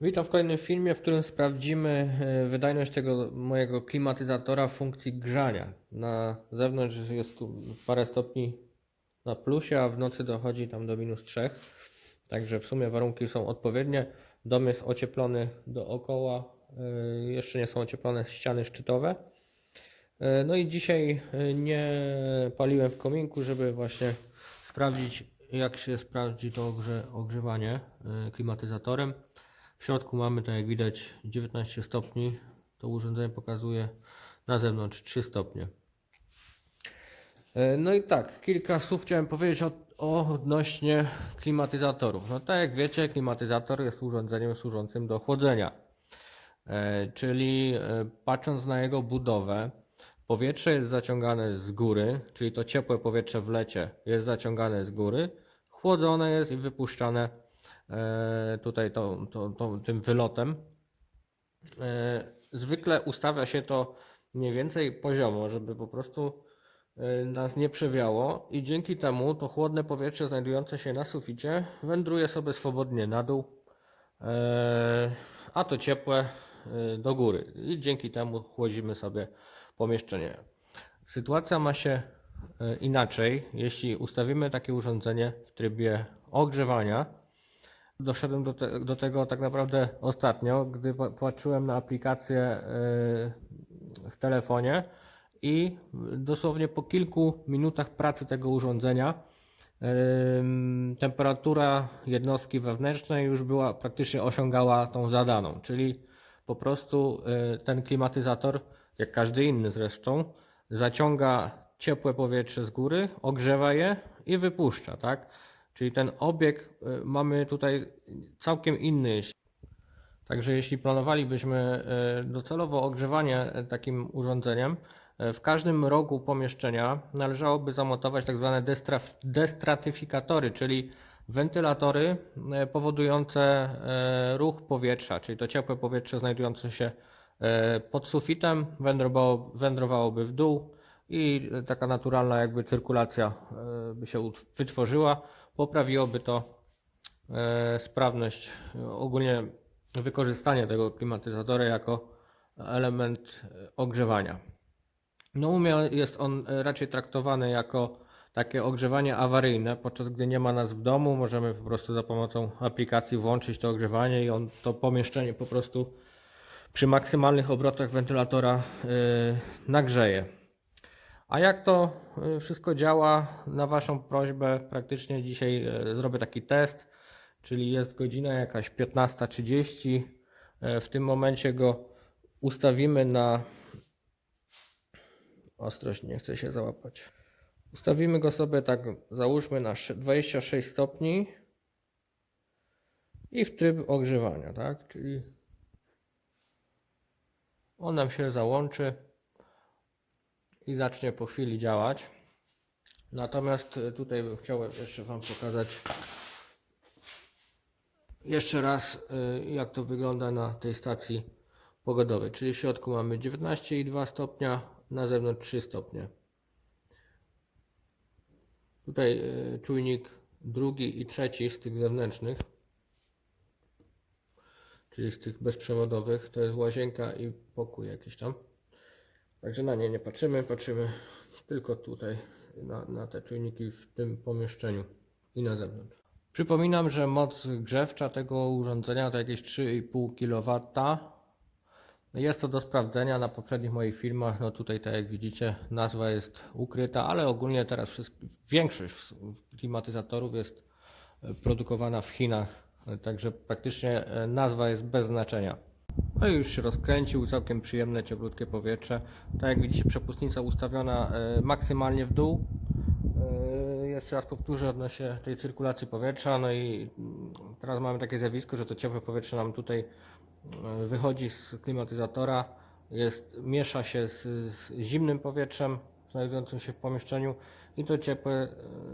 Witam w kolejnym filmie, w którym sprawdzimy e, wydajność tego mojego klimatyzatora w funkcji grzania. Na zewnątrz jest tu parę stopni na plusie, a w nocy dochodzi tam do minus 3. Także w sumie warunki są odpowiednie. Dom jest ocieplony dookoła, e, jeszcze nie są ocieplone ściany szczytowe. E, No i dzisiaj nie paliłem w kominku, żeby właśnie sprawdzić, jak się sprawdzi to ogrze ogrzewanie klimatyzatorem. W środku mamy, tak jak widać, 19 stopni. To urządzenie pokazuje na zewnątrz 3 stopnie. E, No i tak, kilka słów chciałem powiedzieć o, o odnośnie klimatyzatorów. No tak jak wiecie, klimatyzator jest urządzeniem służącym do chłodzenia. E, Czyli e, patrząc na jego budowę, powietrze jest zaciągane z góry, czyli to ciepłe powietrze w lecie jest zaciągane z góry, chłodzone jest i wypuszczane tutaj to, to, tym wylotem. E, Zwykle ustawia się to mniej więcej poziomo, żeby po prostu e, nas nie przewiało i dzięki temu to chłodne powietrze znajdujące się na suficie wędruje sobie swobodnie na dół, e, a to ciepłe e, do góry i dzięki temu chłodzimy sobie pomieszczenie. Sytuacja ma się e, inaczej, jeśli ustawimy takie urządzenie w trybie ogrzewania. Doszedłem do, te, do tego tak naprawdę ostatnio, gdy pa- patrzyłem na aplikację e, w telefonie i dosłownie po kilku minutach pracy tego urządzenia em, temperatura jednostki wewnętrznej już była praktycznie osiągała tą zadaną, czyli po prostu e, ten klimatyzator, jak każdy inny zresztą, zaciąga ciepłe powietrze z góry, ogrzewa je i wypuszcza, tak? Czyli ten obieg y, mamy tutaj całkiem inny. Także jeśli planowalibyśmy y, docelowo ogrzewanie e, takim urządzeniem, w każdym rogu pomieszczenia należałoby zamontować tak zwane destratyfikatory, czyli wentylatory powodujące ruch powietrza, czyli to ciepłe powietrze znajdujące się pod sufitem wędrowało, wędrowałoby w dół i taka naturalna jakby cyrkulacja by się wytworzyła, poprawiłoby to e, sprawność, ogólnie wykorzystanie tego klimatyzatora jako element e, ogrzewania. No u mnie jest on raczej traktowany jako takie ogrzewanie awaryjne, podczas gdy nie ma nas w domu, możemy po prostu za pomocą aplikacji włączyć to ogrzewanie i on to pomieszczenie po prostu przy maksymalnych obrotach wentylatora yy, nagrzeje. A jak to y, wszystko działa? Na Waszą prośbę praktycznie dzisiaj y, zrobię taki test, czyli jest godzina jakaś 15.30. Y, W tym momencie go ustawimy na ostrość, nie chcę się załapać. Ustawimy go sobie tak, załóżmy na sze- 26 stopni i w tryb ogrzewania, tak? Czyli on nam się załączy i zacznie po chwili działać. Natomiast e, tutaj bym chciał jeszcze Wam pokazać jeszcze raz, e, jak to wygląda na tej stacji pogodowej. Czyli w środku mamy 19,2 stopnia, na zewnątrz 3 stopnie. Tutaj e, czujnik drugi i trzeci z tych zewnętrznych, czyli z tych bezprzewodowych, to jest łazienka i pokój jakiś tam. Także na nie nie patrzymy, patrzymy tylko tutaj na, na te czujniki w tym pomieszczeniu i na zewnątrz. Przypominam, że moc grzewcza tego urządzenia to jakieś 3,5 kW. Jest to do sprawdzenia na poprzednich moich filmach. No tutaj, tak jak widzicie, nazwa jest ukryta, ale ogólnie teraz większość klimatyzatorów jest e, produkowana w Chinach, także praktycznie e, nazwa jest bez znaczenia. No i już się rozkręcił, całkiem przyjemne, cieplutkie powietrze. Tak jak widzicie, przepustnica ustawiona e, maksymalnie w dół. E, Jeszcze raz powtórzę odnośnie tej cyrkulacji powietrza. No i mm, teraz mamy takie zjawisko, że to ciepłe powietrze nam tutaj e, wychodzi z klimatyzatora, jest, miesza się z, z zimnym powietrzem znajdującym się w pomieszczeniu i to ciepłe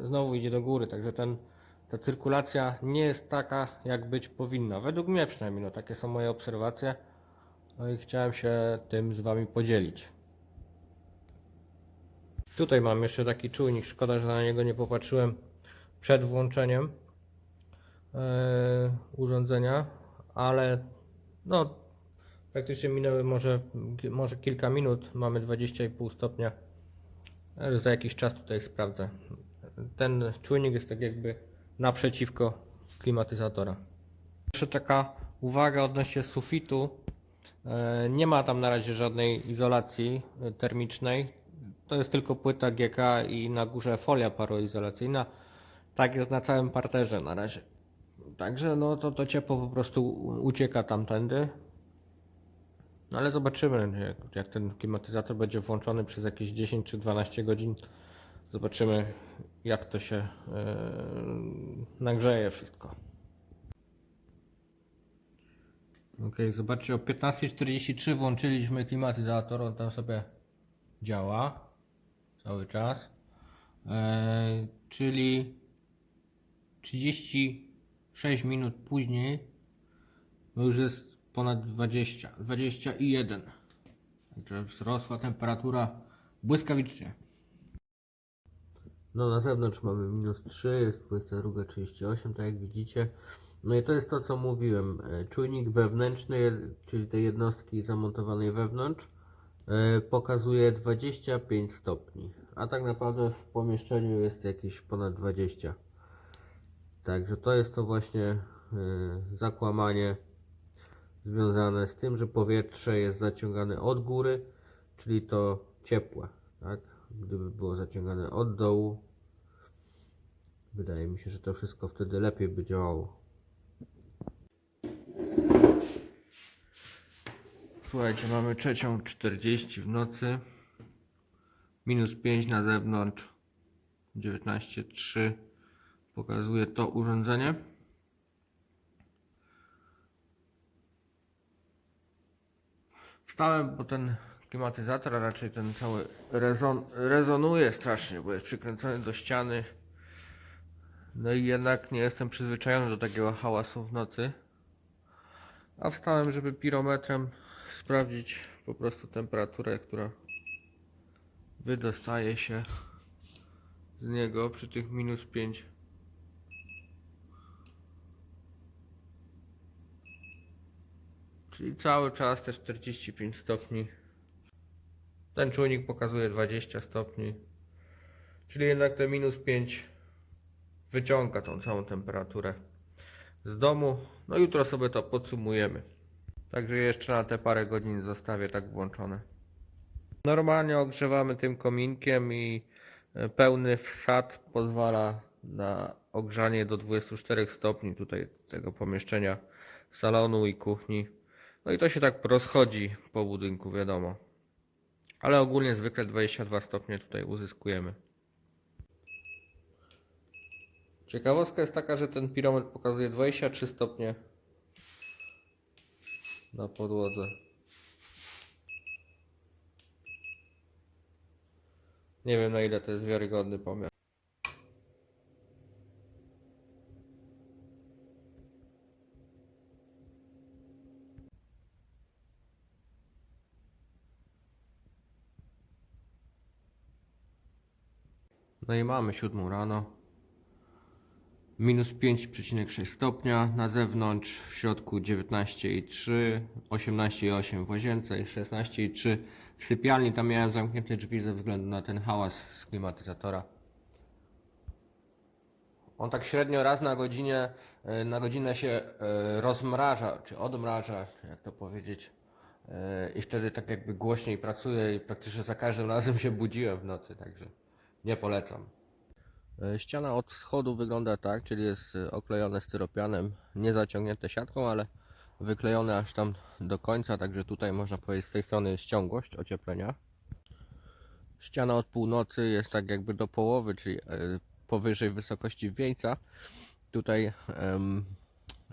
znowu idzie do góry. Także ten, ta cyrkulacja nie jest taka, jak być powinna. Według mnie przynajmniej, no takie są moje obserwacje. No i chciałem się tym z Wami podzielić. Tutaj mam jeszcze taki czujnik, szkoda, że na niego nie popatrzyłem przed włączeniem e, urządzenia, ale no praktycznie minęły może, może kilka minut, mamy 20,5 stopnia. Za jakiś czas tutaj sprawdzę. Ten czujnik jest tak jakby naprzeciwko klimatyzatora. Jeszcze taka uwaga odnośnie sufitu. E, Nie ma tam na razie żadnej izolacji e, termicznej. To jest tylko płyta GK i na górze folia paroizolacyjna. Tak jest na całym parterze na razie. Także no to, to ciepło po prostu ucieka tamtędy. No ale zobaczymy, jak, jak ten klimatyzator będzie włączony przez jakieś 10 czy 12 godzin. Zobaczymy, jak to się e, nagrzeje wszystko. Ok, zobaczcie, o 15.43 włączyliśmy klimatyzator, on tam sobie działa cały czas. E, czyli 36 minut później no już jest ponad 20, 21. Także wzrosła temperatura błyskawicznie. No na zewnątrz mamy minus 3, jest 22.38, tak jak widzicie. No i to jest to, co mówiłem. E, Czujnik wewnętrzny, czyli tej jednostki zamontowanej wewnątrz, e, pokazuje 25 stopni, a tak naprawdę w pomieszczeniu jest jakieś ponad 20. Także to jest to właśnie e, zakłamanie związane z tym, że powietrze jest zaciągane od góry, czyli to ciepłe, tak? Gdyby było zaciągane od dołu, wydaje mi się, że to wszystko wtedy lepiej by działało. Słuchajcie, mamy trzecią 40 w nocy, minus 5 na zewnątrz, 19,3 pokazuje to urządzenie. Wstałem, bo ten klimatyzator, a raczej ten cały rezon, rezonuje strasznie, bo jest przykręcony do ściany. No i jednak nie jestem przyzwyczajony do takiego hałasu w nocy. A wstałem, żeby pirometrem sprawdzić po prostu temperaturę, która wydostaje się z niego przy tych minus 5. Czyli cały czas te 45 stopni. Ten czujnik pokazuje 20 stopni. Czyli jednak te minus 5 wyciąga tą całą temperaturę z domu. No jutro sobie to podsumujemy. Także jeszcze na te parę godzin zostawię tak włączone. Normalnie ogrzewamy tym kominkiem i e, pełny wsad pozwala na ogrzanie do 24 stopni tutaj tego pomieszczenia salonu i kuchni. No i to się tak rozchodzi po budynku, wiadomo. Ale ogólnie zwykle 22 stopnie tutaj uzyskujemy. Ciekawostka jest taka, że ten pirometr pokazuje 23 stopnie na podłodze. Nie wiem na ile to jest wiarygodny pomiar. No i mamy siódmą rano. Minus 5,6 stopnia na zewnątrz, w środku 19,3, 18,8 w łazience i 16,3 w sypialni. Tam miałem zamknięte drzwi ze względu na ten hałas z klimatyzatora. On tak średnio raz na godzinie, e, na godzinę się e, rozmraża, czy odmraża, jak to powiedzieć. E, I wtedy tak jakby głośniej pracuje i praktycznie za każdym razem się budziłem w nocy, także nie polecam. E, Ściana od wschodu wygląda tak, czyli jest e, oklejone styropianem, nie zaciągnięte siatką, ale wyklejone aż tam do końca, także tutaj można powiedzieć z tej strony jest ciągłość ocieplenia. Ściana od północy jest tak jakby do połowy, czyli e, powyżej wysokości wieńca. Tutaj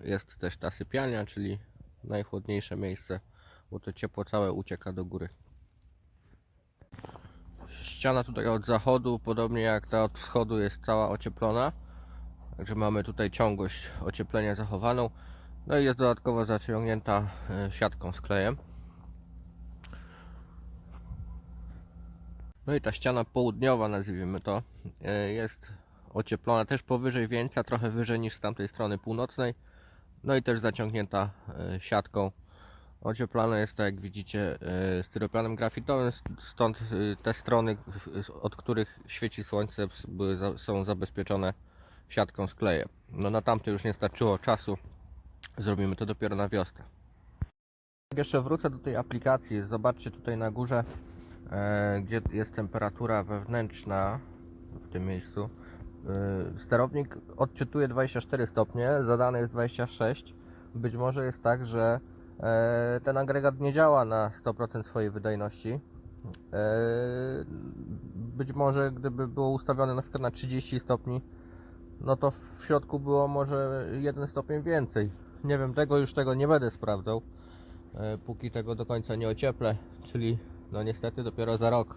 jest też ta sypialnia, czyli najchłodniejsze miejsce, bo to ciepło całe ucieka do góry. Ściana tutaj od zachodu, podobnie jak ta od wschodu, jest cała ocieplona. Także mamy tutaj ciągłość ocieplenia zachowaną. No i jest dodatkowo zaciągnięta e, siatką z klejem. No i ta ściana południowa, nazwijmy to, e, jest ocieplona też powyżej wieńca, trochę wyżej niż z tamtej strony północnej. No i też zaciągnięta e, siatką. Ocieplane jest to, jak widzicie, e, styropianem grafitowym, stąd e, te strony, od których świeci słońce, są zabezpieczone siatką z klejem. No na tamte już nie starczyło czasu, zrobimy to dopiero na wiosnę. Jeszcze wrócę do tej aplikacji. Zobaczcie tutaj na górze, e, gdzie jest temperatura wewnętrzna w tym miejscu. Sterownik odczytuje 24 stopnie, zadane jest 26. Być może jest tak, że ten agregat nie działa na 100% swojej wydajności. E, być może gdyby było ustawione na przykład na 30 stopni, no to w środku było może 1 stopień więcej. Nie wiem, tego już tego nie będę sprawdzał e, póki tego do końca nie ocieplę, czyli no niestety dopiero za rok.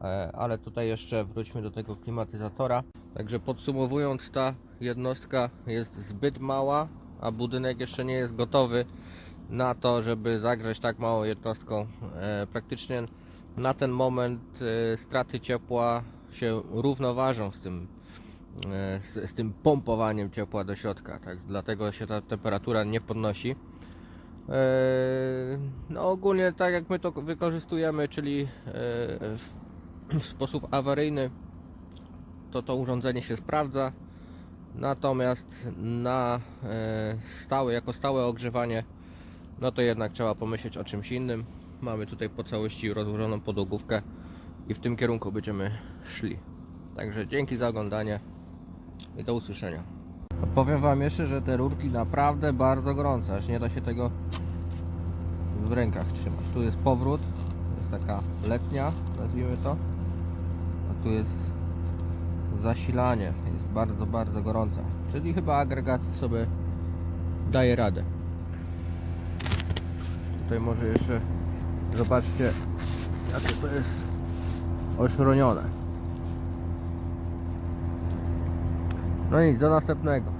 E, Ale tutaj jeszcze wróćmy do tego klimatyzatora. Także podsumowując, ta jednostka jest zbyt mała, a budynek jeszcze nie jest gotowy na to, żeby zagrzeć tak małą jednostką. E, Praktycznie na ten moment e, straty ciepła się równoważą z tym, e, z, z tym pompowaniem ciepła do środka. Tak? Dlatego się ta temperatura nie podnosi. No ogólnie tak jak my to wykorzystujemy, czyli w, sposób awaryjny, to to urządzenie się sprawdza. Natomiast na stałe, jako stałe ogrzewanie, no to jednak trzeba pomyśleć o czymś innym. Mamy tutaj po całości rozłożoną podłogówkę i w tym kierunku będziemy szli. Także dzięki za oglądanie i do usłyszenia. Powiem Wam jeszcze, że te rurki naprawdę bardzo gorące, aż nie da się tego w rękach trzymać. Tu jest powrót, jest taka letnia, nazwijmy to. A tu jest zasilanie, jest bardzo, bardzo gorąca. Czyli chyba agregat sobie daje radę. Tutaj może jeszcze zobaczcie, jakie to jest oszronione. No nic, do następnego.